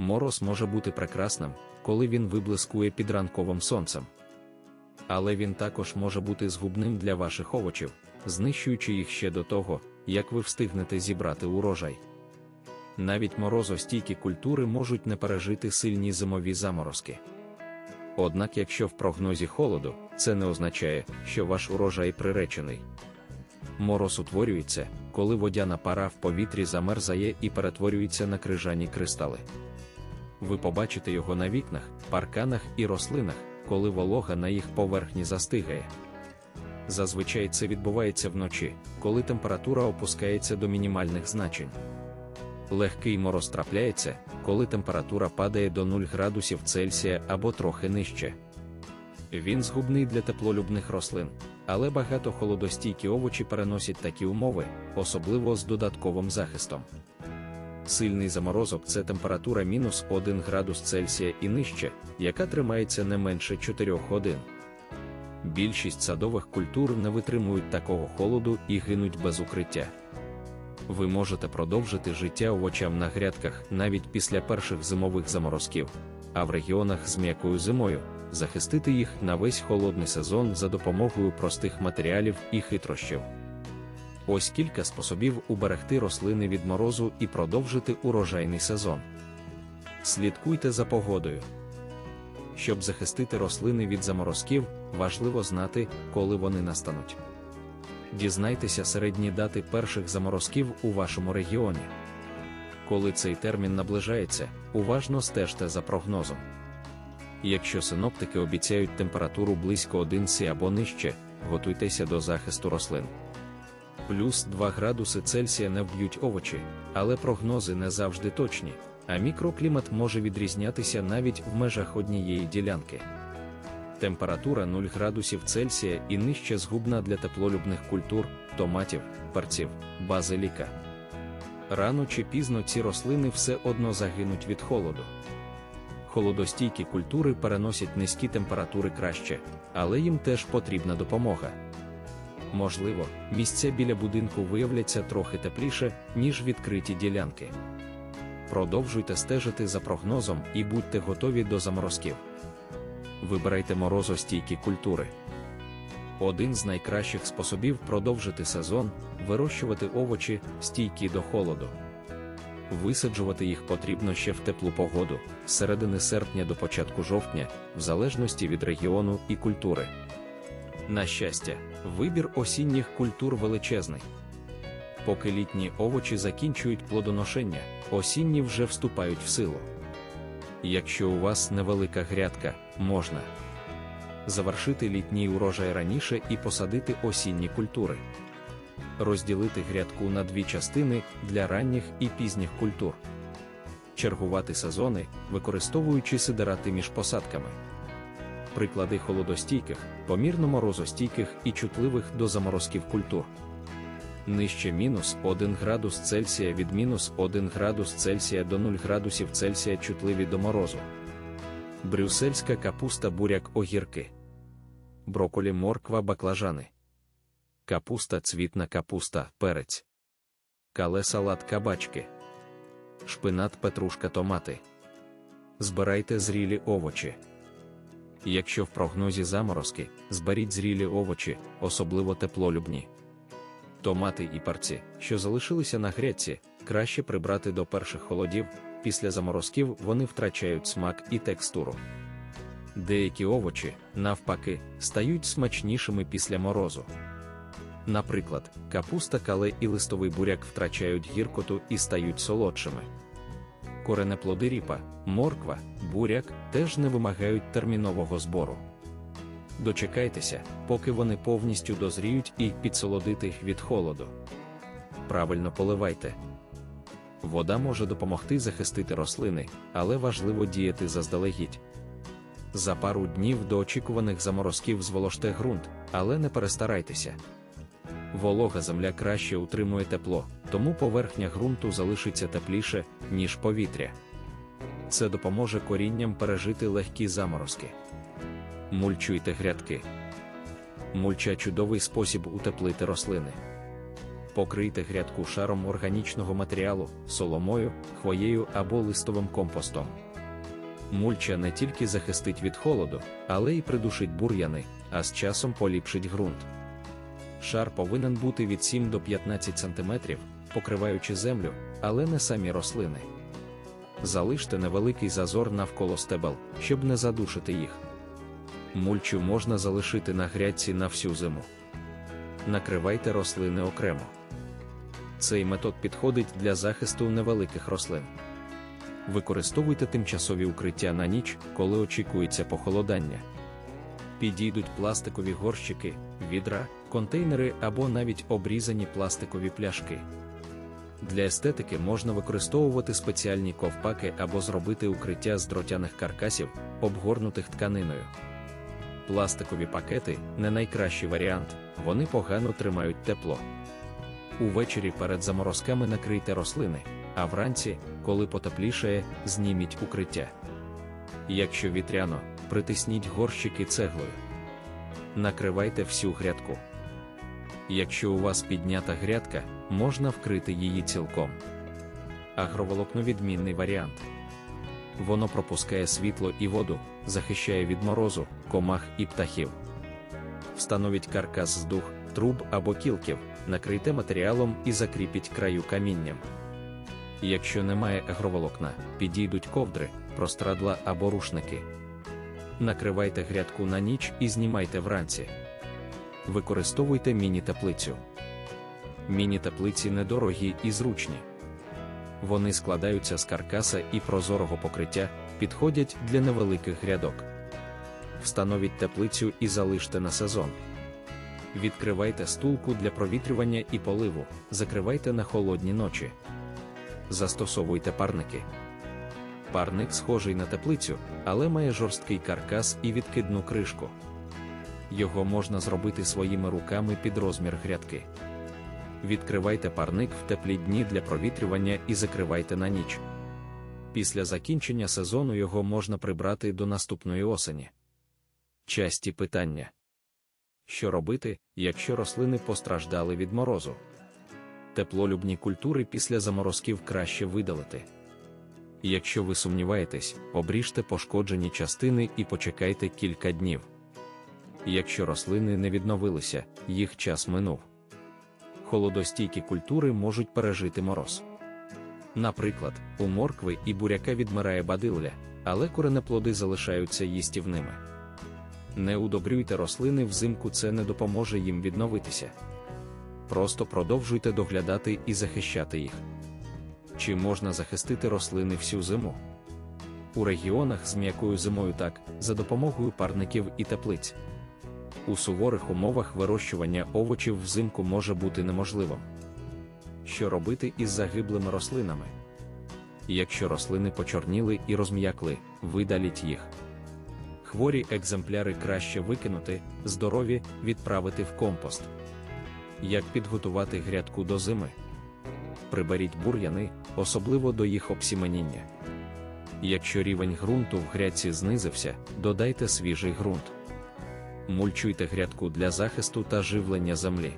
Мороз може бути прекрасним, коли він виблискує під ранковим сонцем. Але він також може бути згубним для ваших овочів, знищуючи їх ще до того, як ви встигнете зібрати урожай. Навіть морозостійкі культури можуть не пережити сильні зимові заморозки. Однак, якщо в прогнозі холоду, це не означає, що ваш урожай приречений. Мороз утворюється, коли водяна пара в повітрі замерзає і перетворюється на крижані кристали. Ви побачите його на вікнах, парканах і рослинах, коли волога на їх поверхні застигає. Зазвичай це відбувається вночі, коли температура опускається до мінімальних значень. Легкий мороз трапляється, коли температура падає до 0 градусів Цельсія або трохи нижче. Він згубний для теплолюбних рослин, але багато холодостійкі овочі переносять такі умови, особливо з додатковим захистом. Сильний заморозок це температура мінус 1 градус Цельсія і нижче, яка тримається не менше 4 годин. Більшість садових культур не витримують такого холоду і гинуть без укриття. Ви можете продовжити життя овочам на грядках навіть після перших зимових заморозків, а в регіонах з м'якою зимою захистити їх на весь холодний сезон за допомогою простих матеріалів і хитрощів. Ось кілька способів уберегти рослини від морозу і продовжити урожайний сезон. Слідкуйте за погодою. Щоб захистити рослини від заморозків, важливо знати, коли вони настануть. Дізнайтеся середні дати перших заморозків у вашому регіоні. Коли цей термін наближається, уважно стежте за прогнозом. Якщо синоптики обіцяють температуру близько 1 С або нижче, готуйтеся до захисту рослин. Плюс 2 градуси Цельсія не вб'ють овочі, але прогнози не завжди точні, а мікроклімат може відрізнятися навіть в межах однієї ділянки. Температура 0 градусів Цельсія і нижче згубна для теплолюбних культур, томатів, перців, базиліка. Рано чи пізно ці рослини все одно загинуть від холоду. Холодостійкі культури переносять низькі температури краще, але їм теж потрібна допомога. Можливо, місця біля будинку виявляться трохи тепліше, ніж відкриті ділянки. Продовжуйте стежити за прогнозом і будьте готові до заморозків. Вибирайте морозостійкі культури. Один з найкращих способів продовжити сезон вирощувати овочі, стійкі до холоду. Висаджувати їх потрібно ще в теплу погоду, з середини серпня до початку жовтня, в залежності від регіону і культури. На щастя, вибір осінніх культур величезний. Поки літні овочі закінчують плодоношення, осінні вже вступають в силу. Якщо у вас невелика грядка, можна завершити літній урожай раніше і посадити осінні культури, розділити грядку на дві частини для ранніх і пізніх культур, чергувати сезони, використовуючи сидерати між посадками. Приклади холодостійких, помірно морозостійких і чутливих до заморозків культур. Нижче мінус 1 градус Цельсія від мінус 1 градус Цельсія до 0 градусів Цельсія чутливі до морозу. Брюссельська капуста буряк огірки. Броколі морква баклажани. Капуста цвітна капуста перець. Кале салат кабачки. Шпинат петрушка томати. Збирайте зрілі овочі. Якщо в прогнозі заморозки, зберіть зрілі овочі, особливо теплолюбні. Томати і парці, що залишилися на грядці, краще прибрати до перших холодів, після заморозків вони втрачають смак і текстуру. Деякі овочі, навпаки, стають смачнішими після морозу. Наприклад, капуста кале і листовий буряк втрачають гіркоту і стають солодшими. Коренеплоди ріпа, морква, буряк теж не вимагають термінового збору. Дочекайтеся, поки вони повністю дозріють і підсолодити їх від холоду. Правильно поливайте. Вода може допомогти захистити рослини, але важливо діяти заздалегідь. За пару днів до очікуваних заморозків зволожте ґрунт, але не перестарайтеся. Волога земля краще утримує тепло, тому поверхня ґрунту залишиться тепліше, ніж повітря. Це допоможе корінням пережити легкі заморозки. Мульчуйте грядки. Мульча чудовий спосіб утеплити рослини. Покрийте грядку шаром органічного матеріалу, соломою, хвоєю або листовим компостом. Мульча не тільки захистить від холоду, але й придушить бур'яни, а з часом поліпшить ґрунт. Шар повинен бути від 7 до 15 см, покриваючи землю, але не самі рослини. Залиште невеликий зазор навколо стебел, щоб не задушити їх. Мульчу можна залишити на грядці на всю зиму. Накривайте рослини окремо. Цей метод підходить для захисту невеликих рослин. Використовуйте тимчасові укриття на ніч, коли очікується похолодання. Підійдуть пластикові горщики, відра, контейнери або навіть обрізані пластикові пляшки. Для естетики можна використовувати спеціальні ковпаки або зробити укриття з дротяних каркасів, обгорнутих тканиною. Пластикові пакети не найкращий варіант, вони погано тримають тепло. Увечері перед заморозками накрийте рослини, а вранці, коли потеплішає, зніміть укриття. Якщо вітряно, притисніть горщики цеглою. Накривайте всю грядку. Якщо у вас піднята грядка, можна вкрити її цілком. Агроволокно відмінний варіант. Воно пропускає світло і воду, захищає від морозу, комах і птахів. Встановіть каркас з дух, труб або кілків, накрийте матеріалом і закріпіть краю камінням. Якщо немає агроволокна, підійдуть ковдри, прострадла або рушники. Накривайте грядку на ніч і знімайте вранці. Використовуйте міні-теплицю. Міні-теплиці недорогі і зручні. Вони складаються з каркаса і прозорого покриття, підходять для невеликих грядок. Встановіть теплицю і залиште на сезон. Відкривайте стулку для провітрювання і поливу, закривайте на холодні ночі. Застосовуйте парники. Парник схожий на теплицю, але має жорсткий каркас і відкидну кришку. Його можна зробити своїми руками під розмір грядки. Відкривайте парник в теплі дні для провітрювання і закривайте на ніч. Після закінчення сезону його можна прибрати до наступної осені. Часті питання: Що робити, якщо рослини постраждали від морозу? Теплолюбні культури після заморозків краще видалити. Якщо ви сумніваєтесь, обріжте пошкоджені частини і почекайте кілька днів. Якщо рослини не відновилися, їх час минув. Холодостійкі культури можуть пережити мороз. Наприклад, у моркви і буряка відмирає бадилля, але коренеплоди залишаються їстівними. Не удобрюйте рослини взимку, це не допоможе їм відновитися. Просто продовжуйте доглядати і захищати їх. Чи можна захистити рослини всю зиму? У регіонах з м'якою зимою так, за допомогою парників і теплиць. У суворих умовах вирощування овочів взимку може бути неможливим. Що робити із загиблими рослинами? Якщо рослини почорніли і розм'якли, видаліть їх. Хворі екземпляри краще викинути, здорові відправити в компост. Як підготувати грядку до зими? Приберіть бур'яни, особливо до їх обсіменіння. Якщо рівень ґрунту в грядці знизився, додайте свіжий ґрунт. Мульчуйте грядку для захисту та живлення землі.